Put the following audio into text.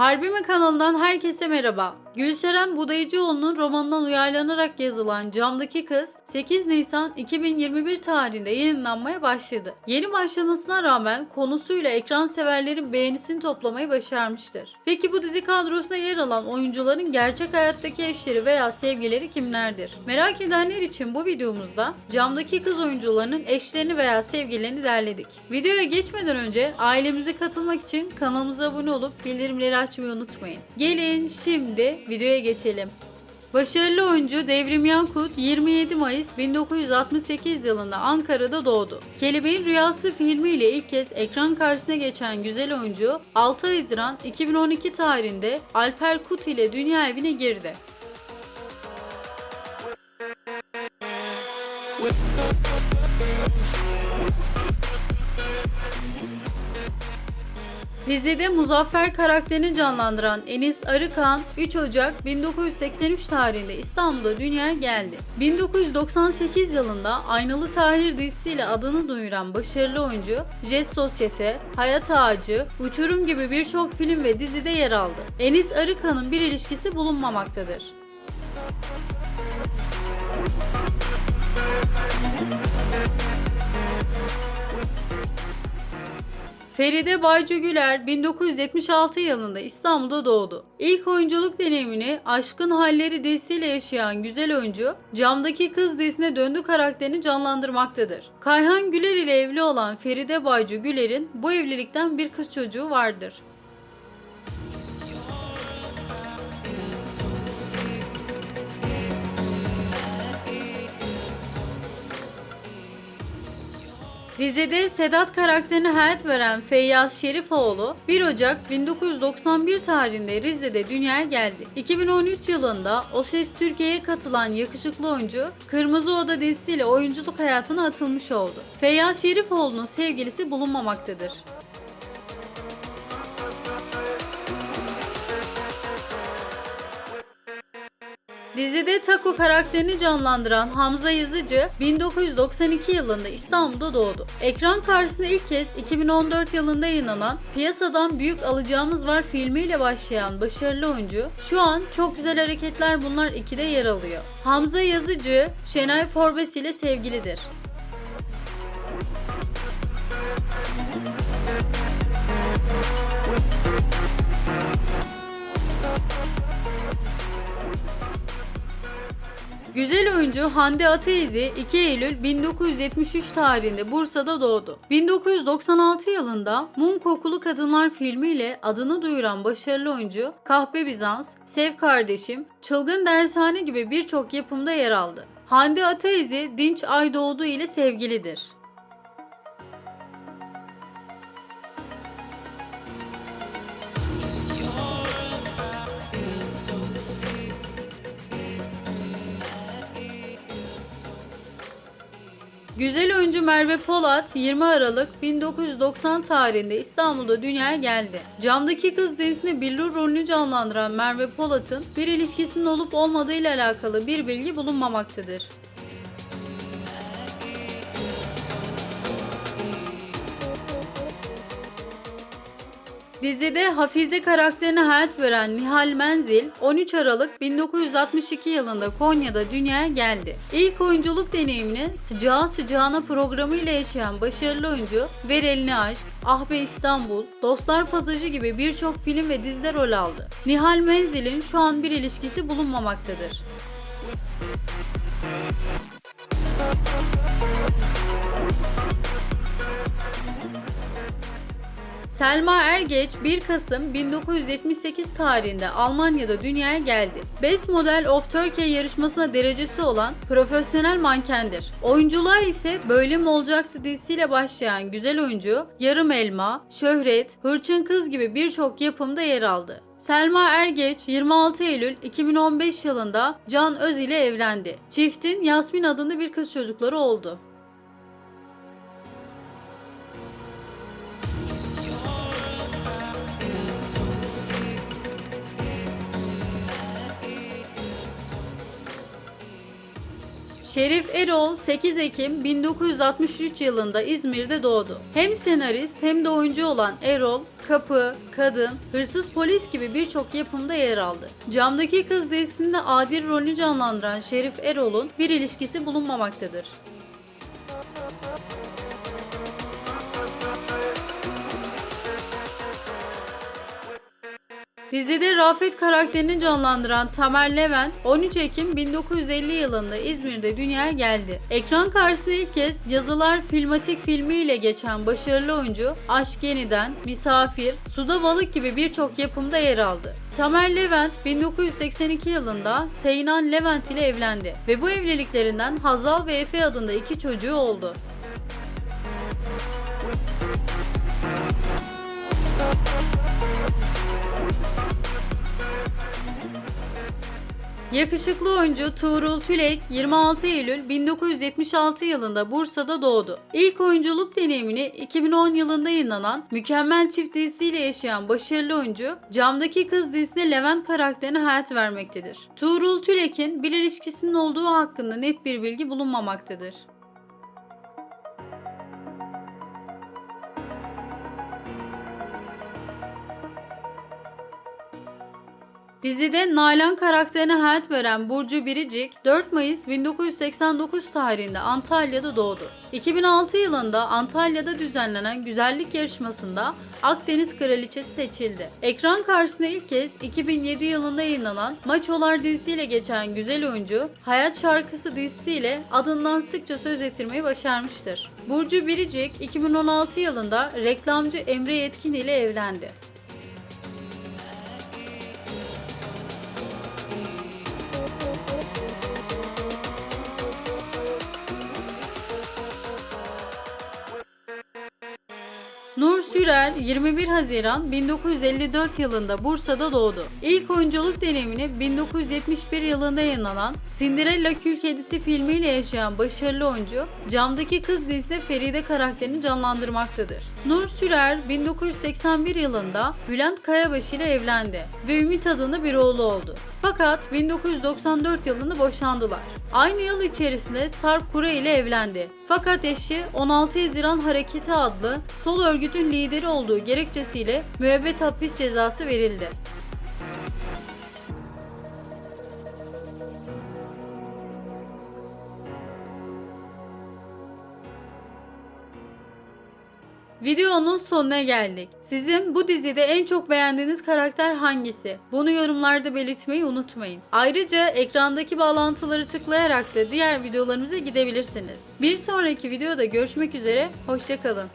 Harbi mi kanalından herkese merhaba. Gülseren Budayıcıoğlu'nun romanından uyarlanarak yazılan Camdaki Kız 8 Nisan 2021 tarihinde yayınlanmaya başladı. Yeni başlamasına rağmen konusuyla ekran severlerin beğenisini toplamayı başarmıştır. Peki bu dizi kadrosuna yer alan oyuncuların gerçek hayattaki eşleri veya sevgileri kimlerdir? Merak edenler için bu videomuzda Camdaki Kız oyuncularının eşlerini veya sevgililerini derledik. Videoya geçmeden önce ailemize katılmak için kanalımıza abone olup bildirimleri açmayı unutmayın. Gelin şimdi videoya geçelim. Başarılı oyuncu Devrim Yankut 27 Mayıs 1968 yılında Ankara'da doğdu. Kelebeğin Rüyası filmiyle ilk kez ekran karşısına geçen güzel oyuncu 6 Haziran 2012 tarihinde Alper Kut ile dünya evine girdi. Dizide Muzaffer karakterini canlandıran Enis Arıkan 3 Ocak 1983 tarihinde İstanbul'da dünyaya geldi. 1998 yılında Aynalı Tahir dizisiyle adını duyuran başarılı oyuncu Jet Sosyete, Hayat Ağacı, Uçurum gibi birçok film ve dizide yer aldı. Enis Arıkan'ın bir ilişkisi bulunmamaktadır. Feride Baycu Güler 1976 yılında İstanbul'da doğdu. İlk oyunculuk deneyimini Aşkın Halleri dizisiyle yaşayan güzel oyuncu, Camdaki Kız dizisine döndü karakterini canlandırmaktadır. Kayhan Güler ile evli olan Feride Baycu Güler'in bu evlilikten bir kız çocuğu vardır. Dizide Sedat karakterine hayat veren Feyyaz Şerifoğlu 1 Ocak 1991 tarihinde Rize'de dünyaya geldi. 2013 yılında O Ses Türkiye'ye katılan yakışıklı oyuncu Kırmızı Oda dizisiyle oyunculuk hayatına atılmış oldu. Feyyaz Şerifoğlu'nun sevgilisi bulunmamaktadır. Dizide Taco karakterini canlandıran Hamza Yazıcı 1992 yılında İstanbul'da doğdu. Ekran karşısında ilk kez 2014 yılında yayınlanan Piyasadan Büyük Alacağımız Var filmiyle başlayan başarılı oyuncu şu an Çok Güzel Hareketler Bunlar 2'de yer alıyor. Hamza Yazıcı Şenay Forbes ile sevgilidir. Güzel oyuncu Hande Ataizi 2 Eylül 1973 tarihinde Bursa'da doğdu. 1996 yılında Mum Kokulu Kadınlar filmiyle adını duyuran başarılı oyuncu Kahpe Bizans, Sev Kardeşim, Çılgın Dershane gibi birçok yapımda yer aldı. Hande Ataizi Dinç Aydoğdu ile sevgilidir. Güzel oyuncu Merve Polat 20 Aralık 1990 tarihinde İstanbul'da dünyaya geldi. Camdaki Kız dizisinde Billur rolünü canlandıran Merve Polat'ın bir ilişkisinin olup olmadığı ile alakalı bir bilgi bulunmamaktadır. Dizide Hafize karakterine hayat veren Nihal Menzil 13 Aralık 1962 yılında Konya'da dünyaya geldi. İlk oyunculuk deneyimini Sıcağı Sıcağına programı ile yaşayan başarılı oyuncu Ver Eline Aşk, Ah Be İstanbul, Dostlar Pasajı gibi birçok film ve dizide rol aldı. Nihal Menzil'in şu an bir ilişkisi bulunmamaktadır. Selma Ergeç 1 Kasım 1978 tarihinde Almanya'da dünyaya geldi. Best Model of Turkey yarışmasına derecesi olan profesyonel mankendir. Oyunculuğa ise Böyle mi olacaktı dizisiyle başlayan güzel oyuncu Yarım Elma, Şöhret, Hırçın Kız gibi birçok yapımda yer aldı. Selma Ergeç 26 Eylül 2015 yılında Can Öz ile evlendi. Çiftin Yasmin adında bir kız çocukları oldu. Şerif Erol 8 Ekim 1963 yılında İzmir'de doğdu. Hem senarist hem de oyuncu olan Erol, Kapı, Kadın, Hırsız Polis gibi birçok yapımda yer aldı. Camdaki Kız dizisinde adil rolünü canlandıran Şerif Erol'un bir ilişkisi bulunmamaktadır. Dizide Rafet karakterini canlandıran Tamer Levent 13 Ekim 1950 yılında İzmir'de dünyaya geldi. Ekran karşısına ilk kez Yazılar Filmatik filmiyle geçen başarılı oyuncu Aşk Yeniden, Misafir, Suda Balık gibi birçok yapımda yer aldı. Tamer Levent 1982 yılında Seynan Levent ile evlendi ve bu evliliklerinden Hazal ve Efe adında iki çocuğu oldu. Yakışıklı oyuncu Tuğrul Tülek 26 Eylül 1976 yılında Bursa'da doğdu. İlk oyunculuk deneyimini 2010 yılında yayınlanan Mükemmel Çift dizisiyle yaşayan başarılı oyuncu Camdaki Kız dizisinde Levent karakterine hayat vermektedir. Tuğrul Tülek'in bir ilişkisinin olduğu hakkında net bir bilgi bulunmamaktadır. Dizide Nalan karakterine hayat veren Burcu Biricik 4 Mayıs 1989 tarihinde Antalya'da doğdu. 2006 yılında Antalya'da düzenlenen güzellik yarışmasında Akdeniz Kraliçesi seçildi. Ekran karşısına ilk kez 2007 yılında yayınlanan Maçolar dizisiyle geçen güzel oyuncu, Hayat Şarkısı dizisiyle adından sıkça söz ettirmeyi başarmıştır. Burcu Biricik 2016 yılında reklamcı Emre Yetkin ile evlendi. Sürer 21 Haziran 1954 yılında Bursa'da doğdu. İlk oyunculuk deneyimini 1971 yılında yayınlanan Cinderella Kül Kedisi filmiyle yaşayan başarılı oyuncu, Camdaki Kız dizisinde Feride karakterini canlandırmaktadır. Nur Sürer 1981 yılında Bülent Kayabaşı ile evlendi ve Ümit adında bir oğlu oldu. Fakat 1994 yılında boşandılar. Aynı yıl içerisinde Sarp Kura ile evlendi. Fakat eşi 16 Haziran Hareketi adlı sol örgütün lideri olduğu gerekçesiyle müebbet hapis cezası verildi. Videonun sonuna geldik. Sizin bu dizide en çok beğendiğiniz karakter hangisi? Bunu yorumlarda belirtmeyi unutmayın. Ayrıca ekrandaki bağlantıları tıklayarak da diğer videolarımıza gidebilirsiniz. Bir sonraki videoda görüşmek üzere, hoşçakalın.